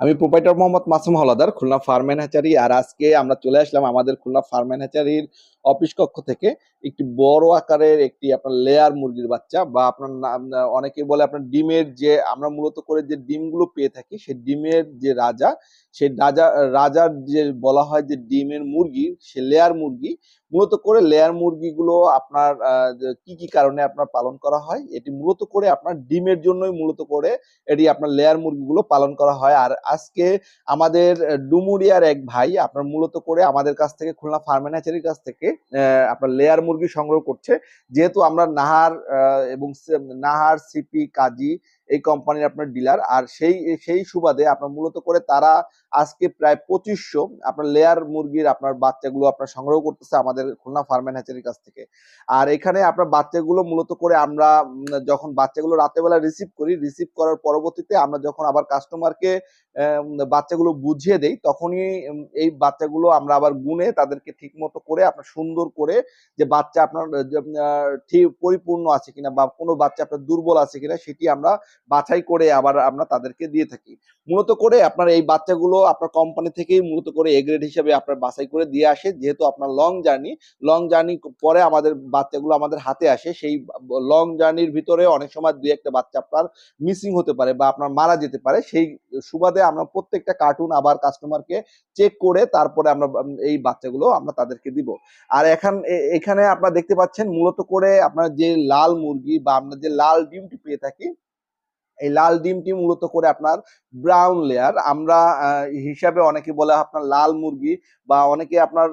আমি প্রোপাইটার মোহাম্মদ মাসুম হলাদার খুলনা ফার্মেন হ্যাচারি আর আজকে আমরা চলে আসলাম আমাদের খুলনা ফার্মেন হ্যাচারির অফিস কক্ষ থেকে। একটি বড় আকারের একটি আপনার লেয়ার মুরগির বাচ্চা বা আপনার অনেকে বলে আপনার ডিমের যে, আমরা মূলত করে যে ডিমগুলো পেয়ে থাকি, সেই ডিমের যে রাজা, সেই রাজা, রাজার যে বলা হয় যে ডিমের মুরগি, সে লেয়ার মুরগি, মূলত করে লেয়ার মুরগিগুলো আপনার কি কি কারণে আপনার পালন করা হয়, এটি মূলত করে আপনার ডিমের জন্যই মূলত করে এটি আপনার লেয়ার মুরগিগুলো পালন করা হয়। আর আজকে আমাদের ডুমুরিয়ার এক ভাই আপনার মূলত করে আমাদের কাছ থেকে খুলনা ফার্মেনাচারির কাছ থেকে আপনার লেয়ার মুরগি সংগ্রহ করছে। যেহেতু আমরা নাহার এবং নাহার, সিপি, কাজী এই কোম্পানির আপনার ডিলার আর সেই সেই সুবাদে আপনার মূলত করে তারা আজকে প্রায় পঁচিশশো আপনার লেয়ার মুরগির আপনার বাচ্চাগুলো আপনার সংগ্রহ করতেছে আমাদের খুলনা ফার্মেন হ্যাচারির কাছ থেকে। আর এখানে আপনার বাচ্চাগুলো মূলত করে আমরা যখন বাচ্চাগুলো রাতেবেলা রিসিভ করি রিসিভ করার পরবর্তীতে আমরা যখন আবার কাস্টমারকে বাচ্চাগুলো বুঝিয়ে দেই, তখনই এই বাচ্চাগুলো আমরা আবার গুনে তাদেরকে ঠিক মতো করে আপনার সুন্দর করে যে বাচ্চা আপনার ঠিক পরিপূর্ণ আছে কিনা বা কোনো বাচ্চা আপনার দুর্বল আছে কিনা, সেটি আমরা বাছাই করে আবার আমরা তাদেরকে দিয়ে থাকি। মূলত করে আপনার এই বাচ্চাগুলো আপনার কোম্পানি থেকেই মূলত করে এ গ্রেড হিসেবে আপনার বাছাই করে দিয়ে আসে। যেহেতু আপনার লং জার্নি লং জার্নি পরে আমাদের বাচ্চাগুলো আমাদের হাতে আসে, সেই লং জার্নির ভিতরে অনেক সময় দুই একটা বাচ্চা আপনার মিসিং হতে পারে বা আপনার মারা যেতে পারে। সেই সুবাদে আমরা প্রত্যেকটা কার্টুন আবার কাস্টমারকে চেক করে তারপরে আমরা এই বাচ্চাগুলো আমরা তাদেরকে দিব। আর এখান এখানে আপনারা দেখতে পাচ্ছেন মূলত করে আপনার যে লাল মুরগি বা আমরা যে লাল ডিমটি পেয়ে থাকি এই লাল ডিমটি মূলত করে আপনার ব্রাউন লেয়ার আমরা হিসাবে অনেকে বলে আপনার লাল মুরগি বা অনেকে আপনার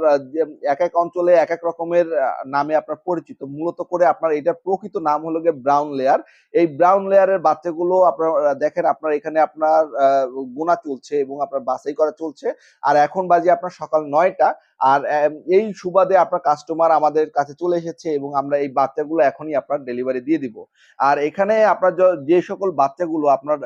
এক এক অঞ্চলে এক এক রকমের নামে আপনার পরিচিত। মূলত করে আপনার এটার প্রকৃত নাম হলো গিয়ে ব্রাউন লেয়ার এই ব্রাউন লেয়ারের বাচ্চাগুলো আপনার দেখেন আপনার এখানে আপনার গোনা চলছে এবং আপনার বাছাই করা চলছে। আর এখন বাজে আপনার সকাল নয়টা। আর এই সুবাদে আপনার কাস্টমার আমাদের কাছে চলে এসেছে এবং আমরা এই বাচ্চাগুলো এখনই আপনার ডেলিভারি দিয়ে দিব। আর এখানে আপনার যে সকল বাচ্চাগুলো আপনার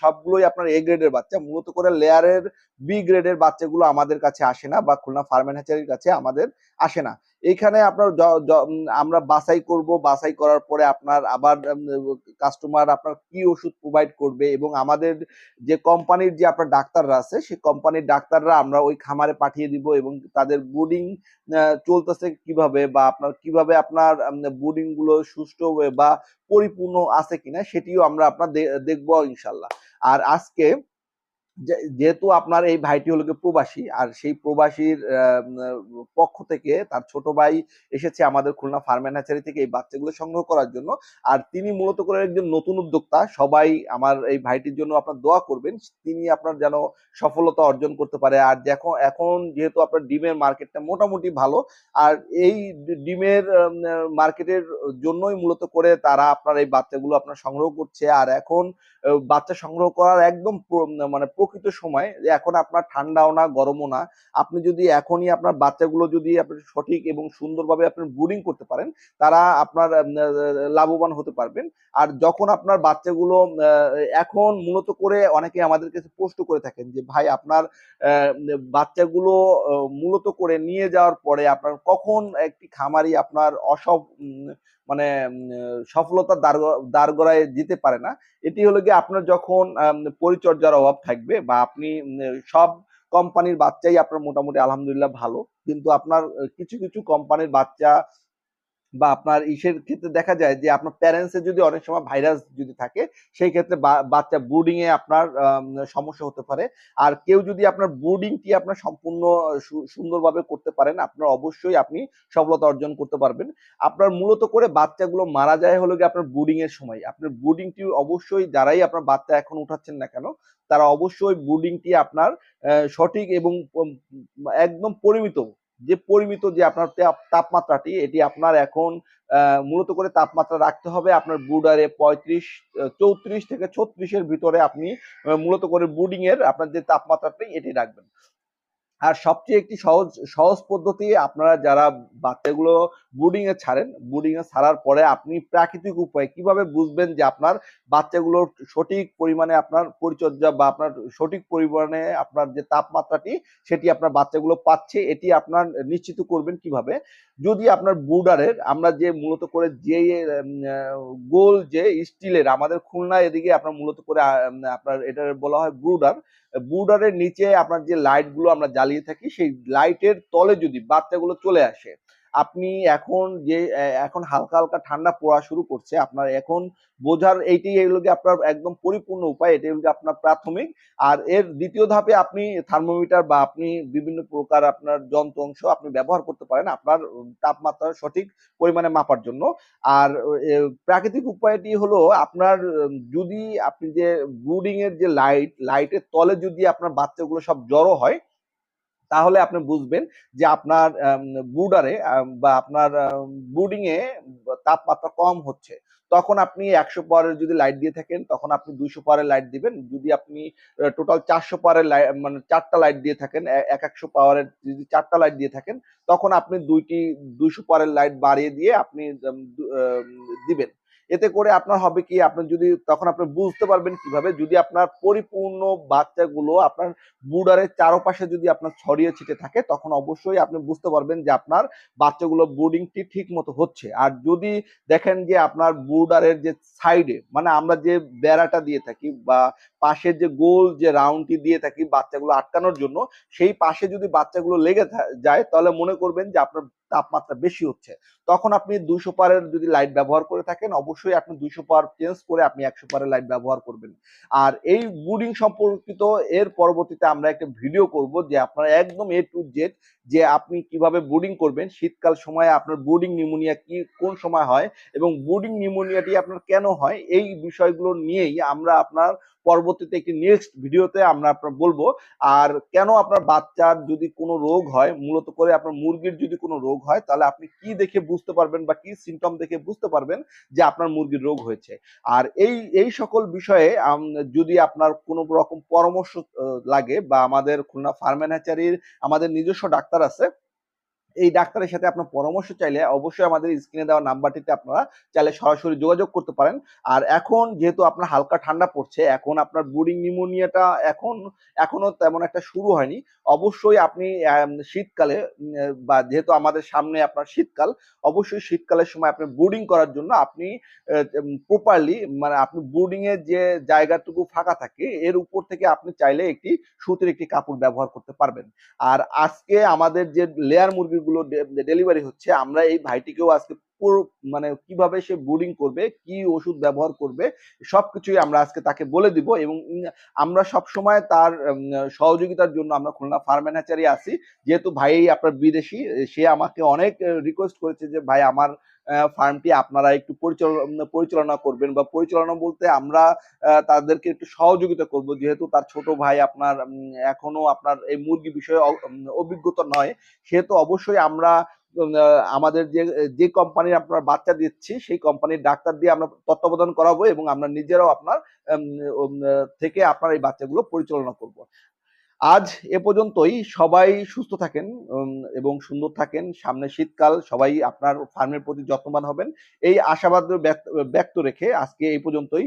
সবগুলোই আপনার এ গ্রেডের বাচ্চা, মূলত করে লেয়ারের বি গ্রেডের বাচ্চাগুলো আমাদের কাছে আসে না বা খুলনা ফার্মেন হ্যাচারির কাছে আমাদের আসে না। এইখানে আপনার আমরা বাছাই করব। বাছাই করার পরে আপনার আবার কাস্টমার আপনার কি ওষুধ প্রোভাইড করবে এবং আমাদের যে কোম্পানির যে আপনার ডাক্তাররা আছে, সেই কোম্পানির ডাক্তাররা আমরা ওই খামারে পাঠিয়ে দিব এবং তাদের বোর্ডিং চলতেছে কীভাবে বা আপনার কীভাবে আপনার বোর্ডিংগুলো সুষ্ঠু বা পরিপূর্ণ আছে কিনা সেটিও আমরা আপনার দেখব ইনশাল্লাহ। আর আজকে যেহেতু আপনার এই ভাইটি হলো প্রবাসী, আর সেই প্রবাসীর পক্ষ থেকে তার ছোট ভাই এসেছে আমাদের খুলনা ফার্মেন হ্যাচারি থেকে এই বাচ্চাগুলো সংগ্রহ করার জন্য। আর তিনি মূলত করে একজন নতুন উদ্যোক্তা। সবাই আমার এই ভাইটির জন্য আপনার দোয়া করবেন। তিনি আপনার যেন সফলতা অর্জন করতে পারে। আর দেখো, এখন যেহেতু আপনার ডিমের মার্কেটটা মোটামুটি ভালো, আর এই ডিমের মার্কেটের জন্যই মূলত করে তারা আপনার এই বাচ্চাগুলো আপনার সংগ্রহ করছে। আর এখন বাচ্চা সংগ্রহ করার একদম মানে প্রকৃত সময় এখন আপনার ঠান্ডাও না, গরমও না, আপনি যদি এখনই আপনার বাচ্চাগুলো যদি আপনি সঠিক এবং সুন্দরভাবে আপনি ব্রুডিং করতে পারেন, তারা আপনার লাভবান হতে পারবেন। আর যখন আপনার বাচ্চাগুলো এখন মূলত করে অনেকে আমাদের কাছে পোস্ট করে থাকেন যে, ভাই, আপনার বাচ্চাগুলো মূলত করে নিয়ে যাওয়ার পরে আপনার কখন একটি খামারি আপনার অসব মানে সফলতা দাঁড় দাঁড়গড়ায় দিতে পারে না। এটি হলো গিয়ে আপনার যখন পরিচর্যার অভাব থাকবে বা আপনি সব কোম্পানির বাচ্চাই আপনার মোটামুটি আলহামদুলিল্লাহ ভালো। কিন্তু আপনার, কিছু কিছু কোম্পানির বাচ্চা বা আপনার ইসের ক্ষেত্রে দেখা যায় যে আপনার প্যারেন্টস যদি অনেক সময় ভাইরাস যদি থাকে, সেই ক্ষেত্রে বাচ্চা ব্রুডিং এ আপনার সমস্যা হতে পারে। আর কেউ যদি আপনার ব্রুডিংটি আপনার সম্পূর্ণ সুন্দরভাবে করতে পারেন, আপনার অবশ্যই আপনি সফলতা অর্জন করতে পারবেন। আপনার মূলত করে বাচ্চাগুলো মারা যায় হলো গিয়ে আপনার ব্রুডিং এর সময়। আপনার ব্রুডিংটি অবশ্যই যারাই আপনার বাচ্চা এখন উঠাচ্ছেন না কেন, তারা অবশ্যই ব্রুডিংটি আপনার সঠিক এবং একদম পরিমিত যে পরিমিত যে আপনার তাপমাত্রাটি, এটি আপনার এখন মূলত করে তাপমাত্রা রাখতে হবে। আপনার বুডারে পঁয়ত্রিশ চৌত্রিশ থেকে ছত্রিশের ভিতরে আপনি মূলত করে বুডিংয়ের আপনার যে তাপমাত্রাটি, এটি রাখবেন। আর সবচেয়ে একটি সহজ সহজ পদ্ধতি আপনারা যারা বাচ্চাগুলো ব্রুডিং এ ছাড়েন ব্রুডিং এ ছাড়ার পরে আপনি প্রাকৃতিক উপায়ে কীভাবে বুঝবেন যে আপনার বাচ্চাগুলোর সঠিক পরিমাণে আপনার পরিচর্যা বা আপনার সঠিক পরিমাণে আপনার যে তাপমাত্রাটি সেটি আপনার বাচ্চাগুলো পাচ্ছে, এটি আপনার নিশ্চিত করবেন কীভাবে? যদি আপনার বুডারের আমরা যে মূলত করে যে গোল যে স্টিলের আমাদের খুলনা এদিকে আপনার মূলত করে আপনার এটা বলা হয় ব্রুডার বুডারের নিচে আপনার যে লাইটগুলো আমরা জ্বালিয়ে থাকি, সেই লাইটের তলে যদি বাচ্চাগুলো চলে আসে আপনি এখন যে এখন হালকা হালকা ঠান্ডা পড়া শুরু করছে আপনার এখন বোঝার এইটাই এগুলো যে আপনার একদম পরিপূর্ণ উপায় এটি হলো আপনার প্রাথমিক। আর এর দ্বিতীয় ধাপে আপনি থার্মোমিটার বা আপনি বিভিন্ন প্রকার আপনার যন্ত্র অংশ আপনি ব্যবহার করতে পারেন আপনার উম, তাপমাত্রার সঠিক পরিমাণে মাপার জন্য। আর প্রাকৃতিক উপায়টি হলো আপনার যদি আপনি যে ব্রুডিং এর যে লাইট লাইটের তলে যদি আপনার বাচ্চাগুলো সব জড়ো হয় তাহলে আপনি বুঝবেন যে আপনার বুডারে বা আপনার ব্রুডিং এ তাপমাত্রা কম হচ্ছে। তখন আপনি একশো পাওয়ারের যদি লাইট দিয়ে থাকেন, তখন আপনি দুইশো পাওয়ারের লাইট দিবেন। যদি আপনি টোটাল চারশো পাওয়ারের লাইট মানে চারটা লাইট দিয়ে থাকেন এক একশো পাওয়ারের যদি চারটা লাইট দিয়ে থাকেন, তখন আপনি দুইটি, দুইশো পাওয়ারের লাইট বাড়িয়ে দিয়ে আপনি দিবেন। এতে করে আপনার হবে কি আপনার যদি তখন আপনি বুঝতে পারবেন কীভাবে যদি আপনার পরিপূর্ণ বাচ্চাগুলো আপনার বুডারের চারপাশে যদি আপনার ছড়িয়ে ছিটে থাকে, তখন অবশ্যই আপনি বুঝতে পারবেন যে আপনার বাচ্চাগুলো বোর্ডিংটি ঠিক মতো হচ্ছে। আর যদি দেখেন যে আপনার বুডারের যে সাইডে মানে আমরা যে বেড়াটা দিয়ে থাকি বা পাশের যে গোল যে রাউন্ডটি দিয়ে থাকি বাচ্চাগুলো আটকানোর জন্য, সেই পাশে যদি বাচ্চাগুলো লেগে যায়, তাহলে মনে করবেন যে আপনার তাপমাত্রা বেশি হচ্ছে। তখন আপনি দুইশো পারের যদি লাইট ব্যবহার করে থাকেন, অবশ্যই আপনি দুইশো পার চেঞ্জ করে আপনি একশো পারের লাইট ব্যবহার করবেন। আর এই বুডিং সম্পর্কিত এর পরবর্তীতে আমরা একটা ভিডিও করব যে আপনারা একদম এ টু জেড যে আপনি কীভাবে বোর্ডিং করবেন, শীতকাল সময়ে আপনার বোর্ডিং নিউমোনিয়া কি, কোন সময় হয় এবং বোর্ডিং নিউমোনিয়াটি আপনার কেন হয়, এই বিষয়গুলো নিয়েই আমরা আপনার পরবর্তীতে একটি নেক্সট ভিডিওতে আমরা আপনার বলব। আর কেন আপনার বাচ্চার যদি কোনো রোগ হয়, মূলত করে আপনার মুরগির যদি কোনো রোগ হয়, তাহলে আপনি কি দেখে বুঝতে পারবেন বা কি সিমটম দেখে বুঝতে পারবেন যে আপনার মুরগির রোগ হয়েছে। আর এই এই সকল বিষয়ে যদি আপনার কোনো রকম পরামর্শ লাগে বা আমাদের খুলনা ফার্মেন হ্যাচারির আমাদের নিজস্ব ডাক্তার আছে এই ডাক্তারের সাথে আপনার পরামর্শ চাইলে অবশ্যই আমাদের স্ক্রিনে দেওয়া নাম্বারটিতে আপনারা চাইলে সরাসরি যোগাযোগ করতে পারেন। আর এখন যেহেতু আপনার হালকা ঠান্ডা পড়ছে, এখন আপনার বুডিং নিউমোনিয়াটা এখন এখনও তেমন একটা শুরু হয়নি। অবশ্যই আপনি শীতকালে বা যেহেতু আমাদের সামনে আপনার শীতকাল, অবশ্যই শীতকালের সময় আপনি ব্রুডিং করার জন্য আপনি প্রপারলি মানে আপনি ব্রুডিং এর যে জায়গাটুকু ফাঁকা থাকে, এর উপর থেকে আপনি চাইলে একটি সুতির একটি কাপড় ব্যবহার করতে পারবেন। আর আজকে আমাদের যে লেয়ার মুরগিগুলো ডেলিভারি হচ্ছে আমরা এই ভাইটিকেও আজকে মানে কীভাবে সে ব্রুডিং করবে, কি ওষুধ ব্যবহার করবে, সবকিছুই আমরা আজকে তাকে বলে দিব এবং আমরা সব সময় তার সহযোগিতার জন্য আমরা খুলনা ফার্ম হ্যাচারি আছি। যেহেতু ভাই আপনার বিদেশি, সে আমাকে অনেক রিকোয়েস্ট করেছে যে, ভাই, আমার ফার্মটি আপনারা একটু পরিচালনা পরিচালনা করবেন বা পরিচালনা বলতে আমরা তাদেরকে একটু সহযোগিতা করব। যেহেতু তার ছোট ভাই আপনার এখনও আপনার এই মুরগি বিষয়ে অভিজ্ঞতা নয় সেহেতু অবশ্যই আমরা আমাদের যে যে কোম্পানির আপনার বাচ্চা দিচ্ছি, সেই কোম্পানির ডাক্তার দিয়ে আমরা তত্ত্বাবধান করাবো এবং আমরা নিজেরাও আপনার থেকে আপনার এই বাচ্চাগুলো পরিচালনা করব। আজ এ পর্যন্তই। সবাই সুস্থ থাকেন এবং সুন্দর থাকেন। সামনে শীতকাল, সবাই আপনার ফার্মের প্রতি যত্নবান হবেন। এই আশাবাদ ব্যক্ত রেখে আজকে এই পর্যন্তই।